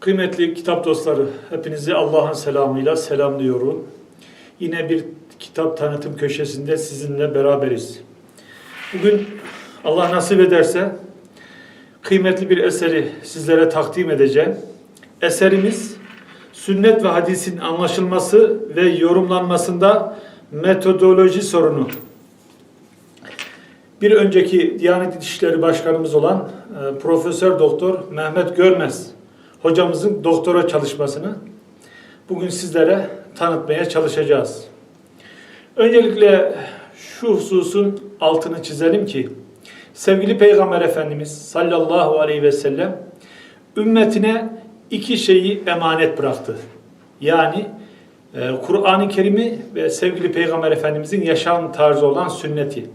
Kıymetli kitap dostları, hepinizi Allah'ın selamıyla selamlıyorum. Yine bir kitap tanıtım köşesinde sizinle beraberiz. Bugün Allah nasip ederse kıymetli bir eseri sizlere takdim edeceğim. Eserimiz sünnet ve hadisin anlaşılması ve yorumlanmasında metodoloji sorunu. Bir önceki Diyanet İşleri Başkanımız olan e, Profesör Doktor Mehmet Görmez hocamızın doktora çalışmasını bugün sizlere tanıtmaya çalışacağız. Öncelikle şu hususun altını çizelim ki sevgili Peygamber Efendimiz sallallahu aleyhi ve sellem ümmetine iki şeyi emanet bıraktı. Yani e, Kur'an-ı Kerim'i ve sevgili Peygamber Efendimizin yaşam tarzı olan sünneti.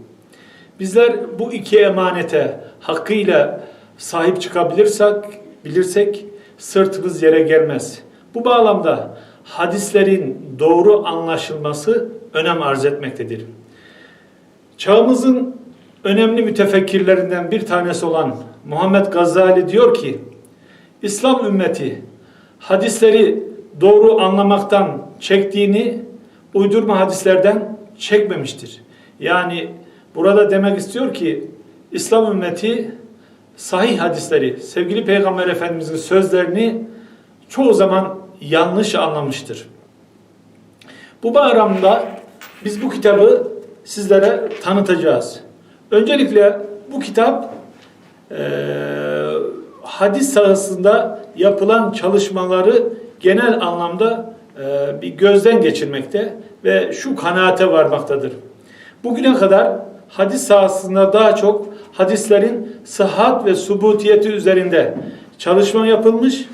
Bizler bu iki emanete hakkıyla sahip çıkabilirsek, bilirsek sırtımız yere gelmez. Bu bağlamda hadislerin doğru anlaşılması önem arz etmektedir. Çağımızın önemli mütefekkirlerinden bir tanesi olan Muhammed Gazali diyor ki, İslam ümmeti hadisleri doğru anlamaktan çektiğini uydurma hadislerden çekmemiştir. Yani burada demek istiyor ki İslam ümmeti sahih hadisleri, sevgili Peygamber Efendimizin sözlerini çoğu zaman yanlış anlamıştır. Bu bağlamda biz bu kitabı sizlere tanıtacağız. Öncelikle bu kitap e, hadis sahasında yapılan çalışmaları genel anlamda e, bir gözden geçirmekte ve şu kanaate varmaktadır. Bugüne kadar hadis sahasında daha çok hadislerin sıhhat ve subutiyeti üzerinde çalışma yapılmış.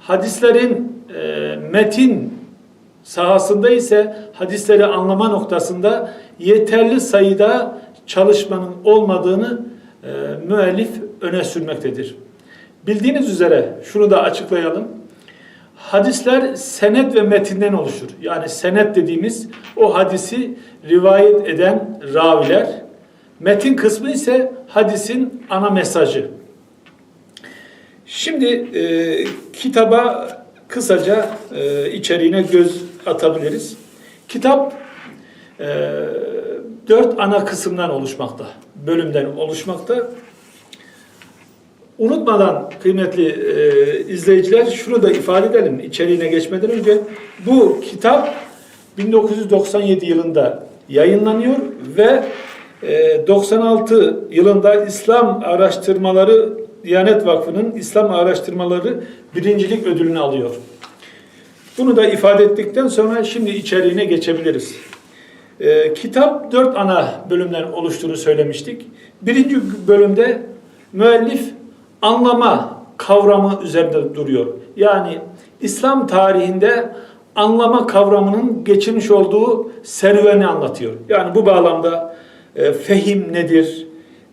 Hadislerin e, metin sahasında ise hadisleri anlama noktasında yeterli sayıda çalışmanın olmadığını e, müellif öne sürmektedir. Bildiğiniz üzere şunu da açıklayalım. Hadisler senet ve metinden oluşur. Yani senet dediğimiz o hadisi rivayet eden raviler. Metin kısmı ise hadisin ana mesajı. Şimdi e, kitaba kısaca e, içeriğine göz atabiliriz. Kitap e, dört ana kısımdan oluşmakta, bölümden oluşmakta. Unutmadan kıymetli e, izleyiciler şunu da ifade edelim içeriğine geçmeden önce. Bu kitap 1997 yılında yayınlanıyor ve 96 yılında İslam Araştırmaları Diyanet Vakfı'nın İslam Araştırmaları birincilik ödülünü alıyor. Bunu da ifade ettikten sonra şimdi içeriğine geçebiliriz. E, kitap dört ana bölümden oluştuğunu söylemiştik. Birinci bölümde müellif anlama kavramı üzerinde duruyor. Yani İslam tarihinde anlama kavramının geçirmiş olduğu serüveni anlatıyor. Yani bu bağlamda e, fehim nedir,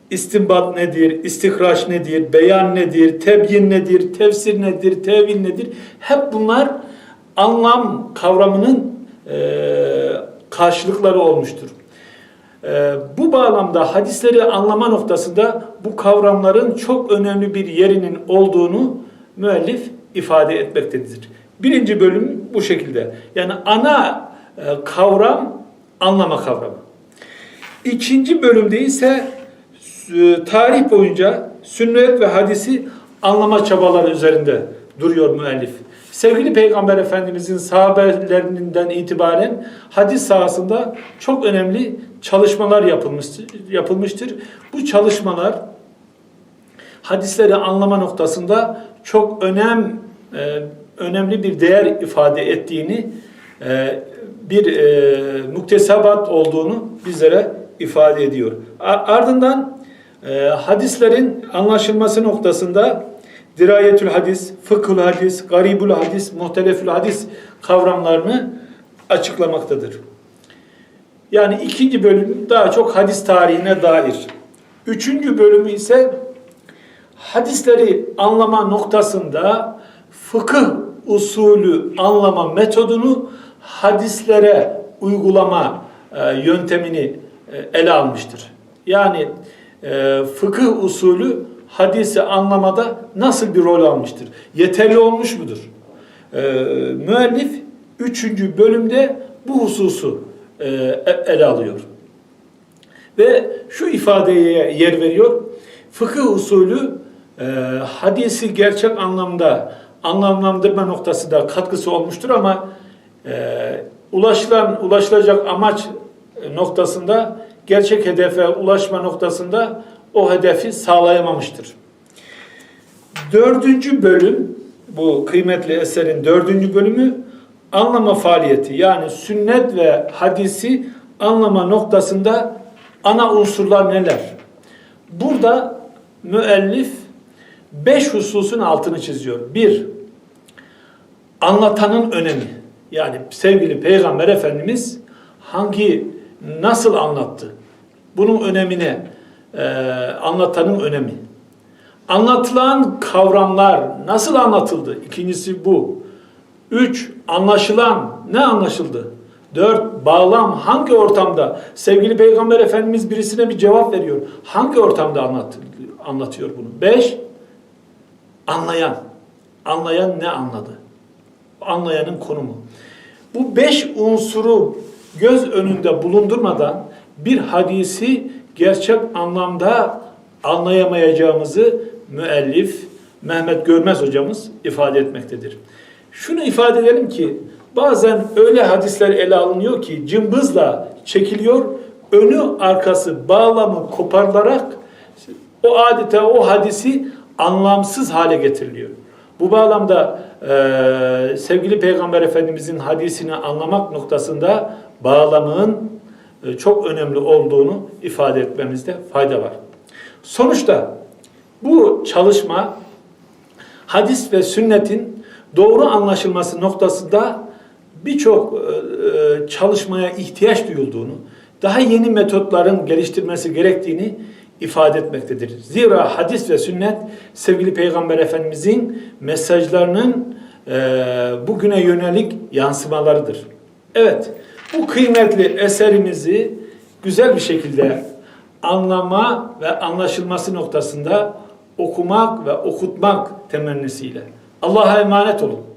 istinbat nedir, istihraç nedir, beyan nedir, tebyin nedir, tefsir nedir, tevil nedir? Hep bunlar anlam kavramının e, karşılıkları olmuştur. Ee, bu bağlamda hadisleri anlama noktasında bu kavramların çok önemli bir yerinin olduğunu müellif ifade etmektedir. Birinci bölüm bu şekilde. Yani ana e, kavram anlama kavramı. İkinci bölümde ise e, tarih boyunca sünnet ve hadisi anlama çabaları üzerinde duruyor müellif. Sevgili Peygamber Efendimizin sahabelerinden itibaren hadis sahasında çok önemli çalışmalar yapılmıştır. yapılmıştır. Bu çalışmalar hadisleri anlama noktasında çok önem e, önemli bir değer ifade ettiğini e, bir e, muktesebat olduğunu bizlere ifade ediyor. Ardından hadislerin anlaşılması noktasında dirayetül hadis, fıkhul hadis, garibul hadis, muhtelefül hadis kavramlarını açıklamaktadır. Yani ikinci bölüm daha çok hadis tarihine dair. Üçüncü bölümü ise hadisleri anlama noktasında fıkıh usulü anlama metodunu hadislere uygulama e, yöntemini e, ele almıştır. Yani e, fıkıh usulü hadisi anlamada nasıl bir rol almıştır? Yeterli olmuş mudur? Ee, müellif 3. bölümde bu hususu e, ele alıyor. Ve şu ifadeye yer veriyor. Fıkıh usulü e, hadisi gerçek anlamda anlamlandırma noktası da katkısı olmuştur ama e, ulaşılan ulaşılacak amaç noktasında gerçek hedefe ulaşma noktasında o hedefi sağlayamamıştır. Dördüncü bölüm, bu kıymetli eserin dördüncü bölümü anlama faaliyeti yani sünnet ve hadisi anlama noktasında ana unsurlar neler? Burada müellif beş hususun altını çiziyor. Bir, anlatanın önemi. Yani sevgili Peygamber Efendimiz hangi, nasıl anlattı? Bunun önemine, e, anlatanın önemi. Anlatılan kavramlar nasıl anlatıldı? İkincisi bu. Üç, anlaşılan ne anlaşıldı? Dört, bağlam hangi ortamda? Sevgili Peygamber Efendimiz birisine bir cevap veriyor. Hangi ortamda anlat, anlatıyor bunu? Beş, anlayan. Anlayan ne anladı? Anlayanın konumu. Bu beş unsuru göz önünde bulundurmadan bir hadisi gerçek anlamda anlayamayacağımızı müellif Mehmet Görmez hocamız ifade etmektedir. Şunu ifade edelim ki bazen öyle hadisler ele alınıyor ki cımbızla çekiliyor, önü arkası bağlamı koparılarak o adeta o hadisi anlamsız hale getiriliyor. Bu bağlamda e, sevgili Peygamber Efendimizin hadisini anlamak noktasında bağlamın e, çok önemli olduğunu ifade etmemizde fayda var. Sonuçta bu çalışma hadis ve sünnetin doğru anlaşılması noktasında birçok e, e, çalışmaya ihtiyaç duyulduğunu, daha yeni metotların geliştirmesi gerektiğini ifade etmektedir. Zira hadis ve sünnet sevgili Peygamber Efendimizin mesajlarının e, bugüne yönelik yansımalarıdır. Evet, bu kıymetli eserimizi güzel bir şekilde anlama ve anlaşılması noktasında okumak ve okutmak temennisiyle. Allah'a emanet olun.